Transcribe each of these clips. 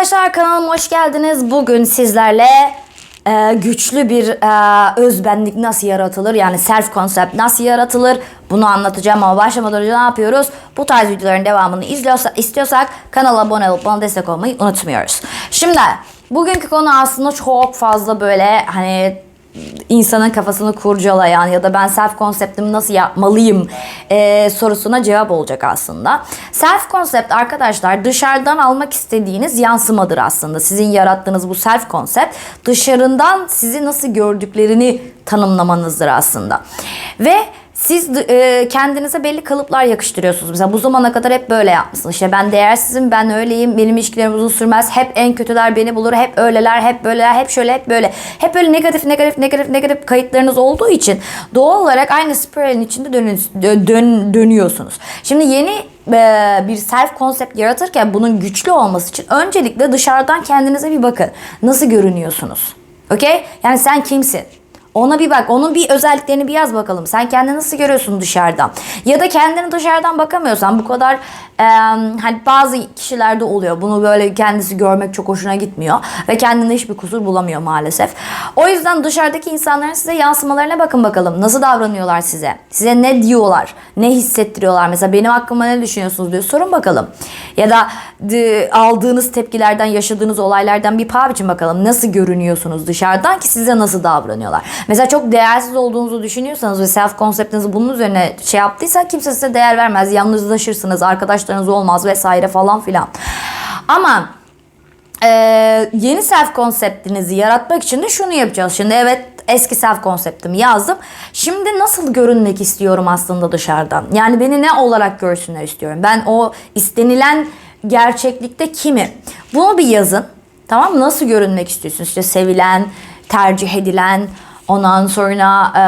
Arkadaşlar kanalıma hoş geldiniz. Bugün sizlerle e, güçlü bir e, özbenlik nasıl yaratılır? Yani self concept nasıl yaratılır? Bunu anlatacağım ama başlamadan önce ne yapıyoruz? Bu tarz videoların devamını izliyorsa, istiyorsak kanala abone olup bana destek olmayı unutmuyoruz. Şimdi bugünkü konu aslında çok fazla böyle hani insanın kafasını kurcalayan ya da ben self konseptimi nasıl yapmalıyım e, sorusuna cevap olacak aslında. Self konsept arkadaşlar dışarıdan almak istediğiniz yansımadır aslında. Sizin yarattığınız bu self konsept dışarından sizi nasıl gördüklerini tanımlamanızdır aslında. Ve siz e, kendinize belli kalıplar yakıştırıyorsunuz. Mesela bu zamana kadar hep böyle yapmışsınız. İşte ben değersizim, ben öyleyim, benim ilişkilerim uzun sürmez. Hep en kötüler beni bulur, hep öyleler, hep böyleler, hep şöyle, hep böyle. Hep böyle negatif, negatif, negatif, negatif kayıtlarınız olduğu için doğal olarak aynı spiralin içinde dönün, dön, dönüyorsunuz. Şimdi yeni e, bir self konsept yaratırken bunun güçlü olması için öncelikle dışarıdan kendinize bir bakın. Nasıl görünüyorsunuz? Okey? Yani sen kimsin? Ona bir bak. Onun bir özelliklerini bir yaz bakalım. Sen kendini nasıl görüyorsun dışarıdan? Ya da kendini dışarıdan bakamıyorsan bu kadar e, hani bazı kişilerde oluyor. Bunu böyle kendisi görmek çok hoşuna gitmiyor. Ve kendinde hiçbir kusur bulamıyor maalesef. O yüzden dışarıdaki insanların size yansımalarına bakın bakalım. Nasıl davranıyorlar size? Size ne diyorlar? Ne hissettiriyorlar? Mesela benim hakkımda ne düşünüyorsunuz diyor. Sorun bakalım. Ya da de, aldığınız tepkilerden, yaşadığınız olaylardan bir paha biçin bakalım. Nasıl görünüyorsunuz dışarıdan ki size nasıl davranıyorlar? Mesela çok değersiz olduğunuzu düşünüyorsanız ve self konseptinizi bunun üzerine şey yaptıysa kimse size değer vermez. Yalnızlaşırsınız, arkadaşlarınız olmaz vesaire falan filan. Ama e, yeni self konseptinizi yaratmak için de şunu yapacağız. Şimdi evet eski self konseptimi yazdım. Şimdi nasıl görünmek istiyorum aslında dışarıdan? Yani beni ne olarak görsünler istiyorum? Ben o istenilen gerçeklikte kimim? Bunu bir yazın. Tamam mı? Nasıl görünmek istiyorsunuz? İşte sevilen, tercih edilen, Ondan sonra e,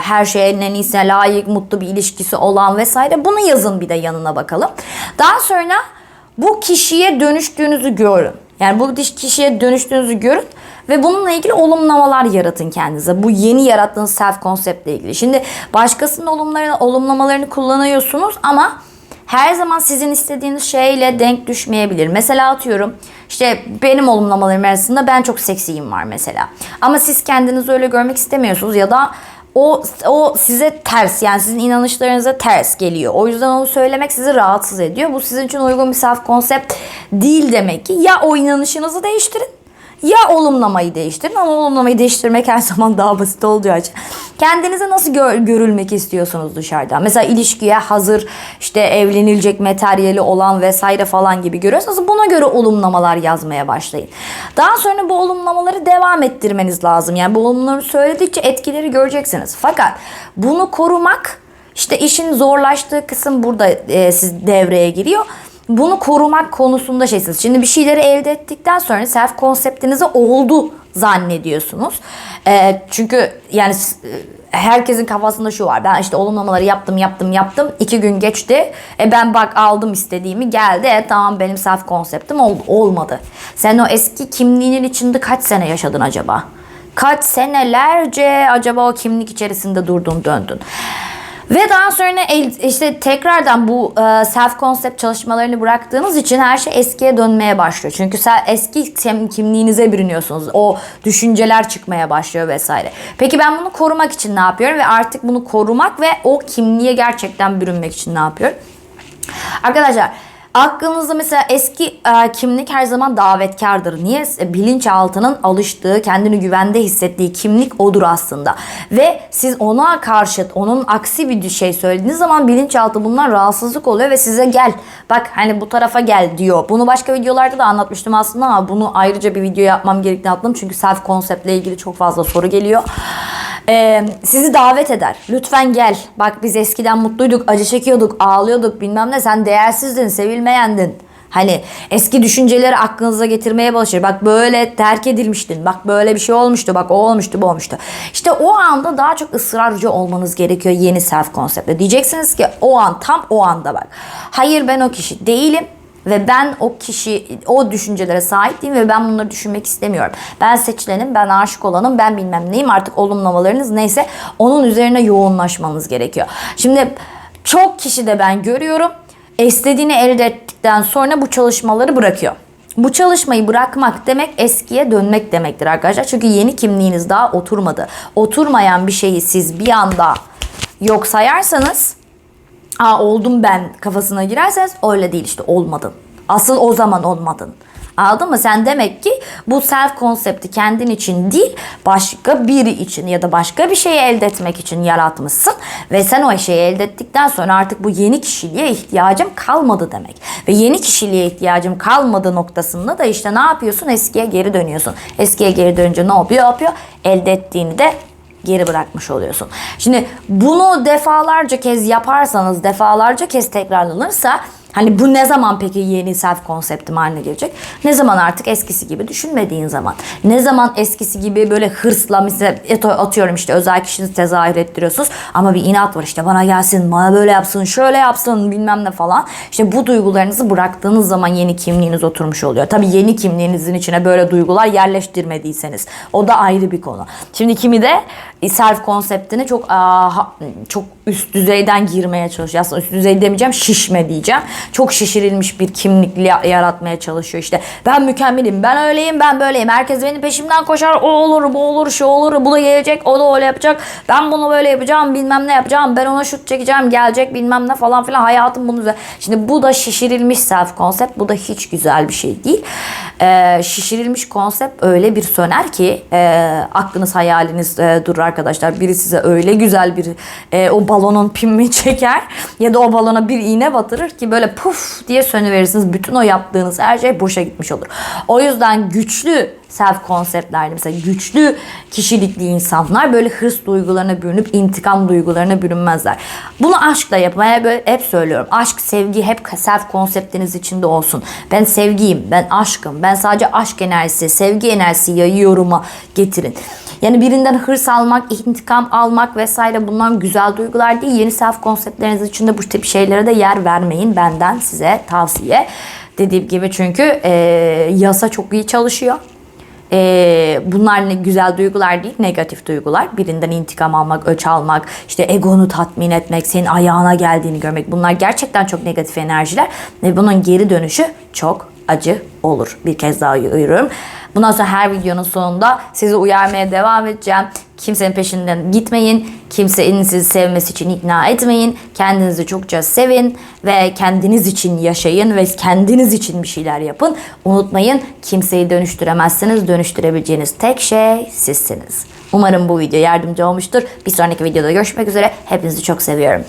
her şeyin en iyisine layık, mutlu bir ilişkisi olan vesaire. Bunu yazın bir de yanına bakalım. Daha sonra bu kişiye dönüştüğünüzü görün. Yani bu kişiye dönüştüğünüzü görün ve bununla ilgili olumlamalar yaratın kendinize. Bu yeni yarattığınız self konseptle ilgili. Şimdi başkasının olumlamalarını kullanıyorsunuz ama her zaman sizin istediğiniz şeyle denk düşmeyebilir. Mesela atıyorum işte benim olumlamalarım arasında ben çok seksiyim var mesela. Ama siz kendinizi öyle görmek istemiyorsunuz ya da o, o size ters yani sizin inanışlarınıza ters geliyor. O yüzden onu söylemek sizi rahatsız ediyor. Bu sizin için uygun bir self konsept değil demek ki. Ya o inanışınızı değiştirin ya olumlamayı değiştirin ama olumlamayı değiştirmek her zaman daha basit için. Kendinize nasıl gör, görülmek istiyorsunuz dışarıdan? Mesela ilişkiye hazır işte evlenilecek materyali olan vesaire falan gibi görüyorsanız buna göre olumlamalar yazmaya başlayın. Daha sonra bu olumlamaları devam ettirmeniz lazım. Yani bu olumlamaları söyledikçe etkileri göreceksiniz. Fakat bunu korumak işte işin zorlaştığı kısım burada e, siz devreye giriyor bunu korumak konusunda şeysiniz. Şimdi bir şeyleri elde ettikten sonra self konseptinizi oldu zannediyorsunuz. E, çünkü yani e, herkesin kafasında şu var. Ben işte olumlamaları yaptım yaptım yaptım. iki gün geçti. E ben bak aldım istediğimi geldi. E tamam benim self konseptim oldu. Olmadı. Sen o eski kimliğinin içinde kaç sene yaşadın acaba? Kaç senelerce acaba o kimlik içerisinde durdun döndün? Ve daha sonra işte tekrardan bu e, self concept çalışmalarını bıraktığınız için her şey eskiye dönmeye başlıyor. Çünkü eski kimliğinize bürünüyorsunuz. O düşünceler çıkmaya başlıyor vesaire. Peki ben bunu korumak için ne yapıyorum? Ve artık bunu korumak ve o kimliğe gerçekten bürünmek için ne yapıyorum? Arkadaşlar Aklınızda mesela eski e, kimlik her zaman davetkardır. Niye? E, bilinçaltının alıştığı, kendini güvende hissettiği kimlik odur aslında. Ve siz ona karşıt, onun aksi bir şey söylediğiniz zaman bilinçaltı bundan rahatsızlık oluyor ve size gel. Bak hani bu tarafa gel diyor. Bunu başka videolarda da anlatmıştım aslında ama bunu ayrıca bir video yapmam gerektiğini atladım. Çünkü self konseptle ilgili çok fazla soru geliyor e, sizi davet eder. Lütfen gel. Bak biz eskiden mutluyduk, acı çekiyorduk, ağlıyorduk bilmem ne. Sen değersizdin, sevilmeyendin. Hani eski düşünceleri aklınıza getirmeye çalışır. Bak böyle terk edilmiştin. Bak böyle bir şey olmuştu. Bak o olmuştu bu olmuştu. İşte o anda daha çok ısrarcı olmanız gerekiyor yeni self konseptle. Diyeceksiniz ki o an tam o anda bak. Hayır ben o kişi değilim. Ve ben o kişi, o düşüncelere sahip değilim ve ben bunları düşünmek istemiyorum. Ben seçilenim, ben aşık olanım, ben bilmem neyim artık olumlamalarınız neyse onun üzerine yoğunlaşmanız gerekiyor. Şimdi çok kişi de ben görüyorum istediğini elde ettikten sonra bu çalışmaları bırakıyor. Bu çalışmayı bırakmak demek eskiye dönmek demektir arkadaşlar. Çünkü yeni kimliğiniz daha oturmadı. Oturmayan bir şeyi siz bir anda yok sayarsanız Aa oldum ben kafasına girerseniz öyle değil işte olmadın. Asıl o zaman olmadın. Anladın mı? Sen demek ki bu self konsepti kendin için değil başka biri için ya da başka bir şeyi elde etmek için yaratmışsın. Ve sen o şeyi elde ettikten sonra artık bu yeni kişiliğe ihtiyacım kalmadı demek. Ve yeni kişiliğe ihtiyacım kalmadı noktasında da işte ne yapıyorsun? Eskiye geri dönüyorsun. Eskiye geri dönünce ne yapıyor? yapıyor? Elde ettiğini de geri bırakmış oluyorsun. Şimdi bunu defalarca kez yaparsanız, defalarca kez tekrarlanırsa Hani bu ne zaman peki yeni self konseptim haline gelecek? Ne zaman artık eskisi gibi düşünmediğin zaman. Ne zaman eskisi gibi böyle hırsla mesela atıyorum işte özel kişinizi tezahür ettiriyorsunuz. Ama bir inat var işte bana gelsin, bana böyle yapsın, şöyle yapsın bilmem ne falan. İşte bu duygularınızı bıraktığınız zaman yeni kimliğiniz oturmuş oluyor. Tabii yeni kimliğinizin içine böyle duygular yerleştirmediyseniz. O da ayrı bir konu. Şimdi kimi de self konseptini çok aa, ha- çok üst düzeyden girmeye çalışıyor. Aslında üst düzey demeyeceğim, şişme diyeceğim. Çok şişirilmiş bir kimlikle yaratmaya çalışıyor işte. Ben mükemmelim, ben öyleyim, ben böyleyim. Herkes benim peşimden koşar. O olur, bu olur, şu olur, bu da gelecek, o da öyle yapacak. Ben bunu böyle yapacağım, bilmem ne yapacağım. Ben ona şut çekeceğim, gelecek bilmem ne falan filan. Hayatım bunun üzerine. Şimdi bu da şişirilmiş self konsept. Bu da hiç güzel bir şey değil. Ee, şişirilmiş konsept öyle bir söner ki e, aklınız hayaliniz e, durur arkadaşlar. Biri size öyle güzel bir e, o balonun pimini çeker ya da o balona bir iğne batırır ki böyle puf diye sönüverirsiniz. Bütün o yaptığınız her şey boşa gitmiş olur. O yüzden güçlü self konseptlerde mesela güçlü kişilikli insanlar böyle hırs duygularına bürünüp intikam duygularına bürünmezler. Bunu aşkla yapmaya böyle hep söylüyorum. Aşk, sevgi hep self konseptiniz içinde olsun. Ben sevgiyim, ben aşkım, ben sadece aşk enerjisi, sevgi enerjisi yayıyorum'a getirin. Yani birinden hırs almak, intikam almak vesaire bunlar güzel duygular değil. Yeni self konseptleriniz içinde bu tip şeylere de yer vermeyin. Benden size tavsiye. Dediğim gibi çünkü e, yasa çok iyi çalışıyor. Ee, bunlar ne güzel duygular değil, negatif duygular. Birinden intikam almak, öç almak, işte egonu tatmin etmek, senin ayağına geldiğini görmek. Bunlar gerçekten çok negatif enerjiler ve bunun geri dönüşü çok acı olur. Bir kez daha uyarıyorum. Bundan sonra her videonun sonunda sizi uyarmaya devam edeceğim. Kimsenin peşinden gitmeyin. Kimsenin sizi sevmesi için ikna etmeyin. Kendinizi çokça sevin ve kendiniz için yaşayın ve kendiniz için bir şeyler yapın. Unutmayın kimseyi dönüştüremezsiniz. Dönüştürebileceğiniz tek şey sizsiniz. Umarım bu video yardımcı olmuştur. Bir sonraki videoda görüşmek üzere. Hepinizi çok seviyorum.